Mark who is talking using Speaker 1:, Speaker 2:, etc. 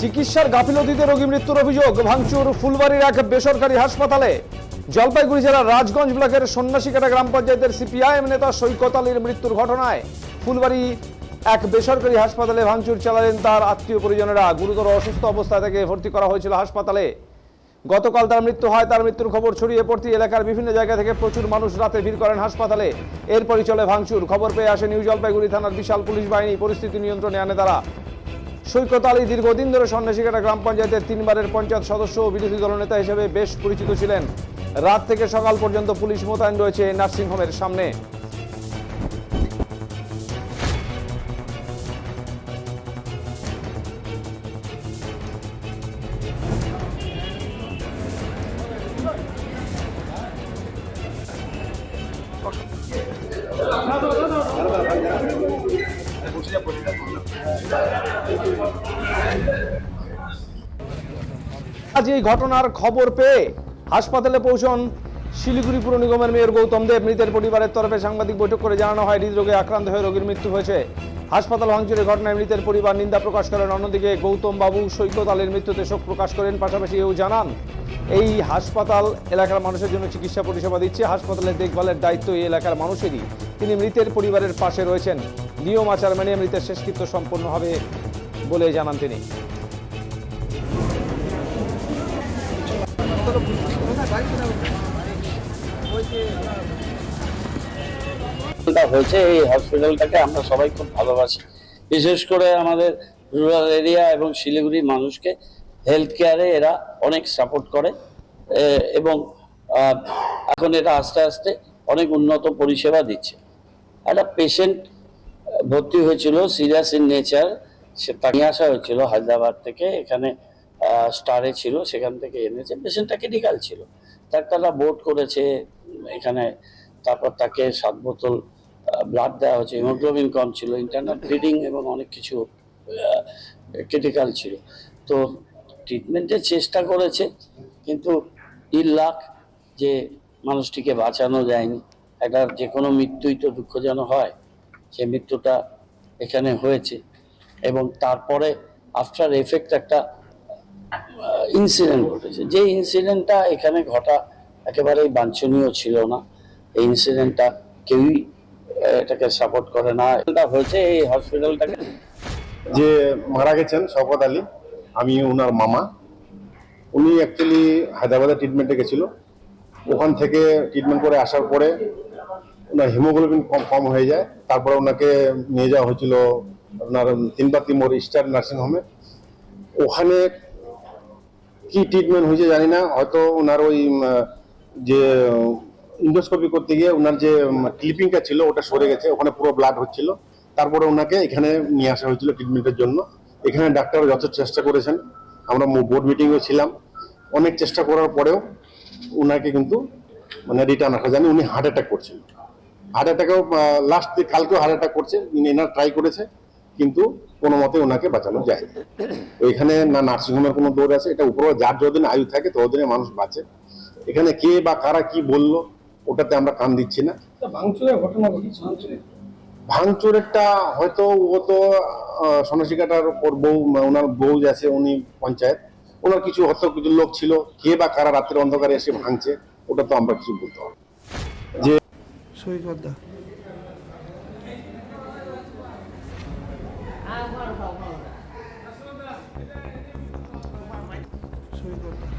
Speaker 1: চিকিৎসার গাফিলতিতে রোগী মৃত্যুর অভিযোগ, ভাঙচুর ফুলবাড়ির এক বেসরকারি হাসপাতালে। জলপাইগুড়ি জেলার রাজগঞ্জ ব্লকের সন্ন্যাসীকাটা গ্রাম পঞ্চায়েতের সিপিআইএম নেতা সৈকত আলীর মৃত্যুর ঘটনায় ফুলবাড়ি এক বেসরকারি হাসপাতালে ভাঙচুর চালালেন তার আত্মীয় পরিজনেরা। গুরুতর অসুস্থ অবস্থায় তাকে ভর্তি করা হয়েছিল হাসপাতালে। গতকাল তার মৃত্যু হয়, তার মৃত্যুর খবর ছড়িয়ে পড়তে এলাকার বিভিন্ন জায়গা থেকে প্রচুর মানুষ রাতে ভিড় করেন হাসপাতালে। এরপরই চলে ভাঙচুর। খবর পেয়ে আসে নিউ জলপাইগুড়ি থানার বিশাল পুলিশ বাহিনী। পরিস্থিতি নিয়ন্ত্রণে আনে তারা। সৈকত আলী দীর্ঘদিন ধরে সন্ন্যাসীকাটা গ্রাম পঞ্চায়েতের তিনবারের পঞ্চায়েত সদস্য ও বিরোধী দলনেতা হিসেবে বেশ পরিচিত ছিলেন। রাত থেকে সকাল পর্যন্ত পুলিশ মোতায়েন রয়েছে নার্সিংহোমের সামনে। আজ এই ঘটনার খবর পেয়ে হাসপাতালে পৌঁছন শিলিগুড়ি পুর নিগমের মেয়র গৌতম দেব। মৃতের পরিবারের তরফে সাংবাদিক বৈঠক করে জানানো হয়, হৃদরোগে আক্রান্ত হয়ে রোগীর মৃত্যু হয়েছে। হাসপাতাল ভাঙচুরের ঘটনায় মৃতের পরিবার নিন্দা প্রকাশ করেন। অন্যদিকে গৌতম বাবু সৈকত আলীর মৃত্যুতে শোক প্রকাশ করেন। পাশাপাশি এও জানান, এই হাসপাতাল এলাকার মানুষের জন্য চিকিৎসা পরিষেবা দিচ্ছে। হাসপাতালের দেখভালের দায়িত্ব এই এলাকার মানুষেরই। তিনি মৃতের পরিবারের পাশে রয়েছেন। নিয়ম আচার মেনে মৃতের শেষকৃত্য সম্পন্ন হবে বলে জানান তিনি।
Speaker 2: হয়েছে, এই হসপিটালটাকে আমরা সবাই খুব ভালোবাসি। বিশেষ করে আমাদের রুরাল এরিয়া এবং শিলিগুড়ির মানুষকে হেলথ কেয়ারে এরা অনেক সাপোর্ট করে এবং এখন এটা আস্তে আস্তে অনেক উন্নত পরিষেবা দিচ্ছে। একটা পেশেন্ট ভর্তি হয়েছিল সিরিয়াস ইন নেচার সে নিয়ে আসা হয়েছিল হায়দ্রাবাদ থেকে, এখানে স্টারে ছিল, সেখান থেকে এনেছে পেশেন্টটা ক্রিটিক্যাল ছিল। ডাক্তাররা বোর্ড করেছে, এখানে, তারপর তাকে সাত বোতল ব্লাড দেওয়া হয়েছে হিমোগ্লোবিন কম ছিল ইন্টারনাল ব্লিডিং এবং অনেক কিছু ক্রিটিক্যাল ছিল। তো ট্রিটমেন্টের চেষ্টা করেছে, কিন্তু তিন লাখ যে মানুষটিকে বাঁচানো যায়নি, একটা যে কোনো মৃত্যুই তো দুঃখজনক হয়। সে মৃত্যুটা এখানে হয়েছে এবং তারপরে আফটার এফেক্ট একটা ইনসিডেন্ট ঘটেছে। যে ইনসিডেন্টটা এখানে ঘটা একেবারেই বাঞ্ছনীয় ছিল না। এই ইনসিডেন্টটা কেউই এটাকে সাপোর্ট করে না। এটা হয়েছে এই হসপিটালটাকে
Speaker 3: যে মারা গেছেন শওকত আলী, আমি ওনার মামা। উনি অ্যাকচুয়ালি হায়দ্রাবাদে ট্রিটমেন্টে গেছিল। ওখান থেকে ট্রিটমেন্ট করে আসার পরে ওনার হিমোগ্লোবিন কম কম হয়ে যায়। তারপরে ওনাকে নিয়ে যাওয়া হয়েছিল ওনার তিনবাতি মোড় স্টার নার্সিং হোমে ওখানে কি ট্রিটমেন্ট হয়েছে জানি না। হয়তো ওনার ওই যে ইন্ডোস্কোপি করতে গিয়ে ওনার যে ক্লিপিংটা ছিল, ওটা সরে গেছে। ওখানে পুরো ব্লাড হচ্ছিল। তারপরে ওনাকে এখানে নিয়ে আসা হয়েছিল ট্রিটমেন্টের জন্য। এখানে ডাক্তার যত চেষ্টা করেছেন, আমরা বোর্ড মিটিংয়ে ছিলাম। অনেক চেষ্টা করার পরেও ওনাকে কিন্তু মানে রিটার্ন আসা জানি উনি হার্ট অ্যাটাক করছেন হার্ট অ্যাটাকেও লাস্ট কালকেও হার্ট অ্যাটাক করছে এনার ট্রাই করেছে কিন্তু কোনো মতে ওনাকে বাঁচানো যায় এখানে না নার্সিংহোমের কোনো দৌড় আছে এটা উপরে যার যতদিন আয়ু থাকে ততদিনে মানুষ বাঁচে। এখানে কে বা কারা কি বলল ওটাতে আমরা কান দিচ্ছি না।
Speaker 4: ভাঙচুরের ঘটনা
Speaker 3: ভাঙচুরেরটা হয়তো ও তো সন্ন্যাসিকাটার ওর বউ ওনার বউ আছে উনি পঞ্চায়েত ওনার কিছু হয়তো কিছু লোক ছিল কে বা কারা রাত্রের অন্ধকারে এসে ভাঙছে ওটা তো আমরা কিছু বলতে পারব না।
Speaker 4: সৈকত সই সৈকত দা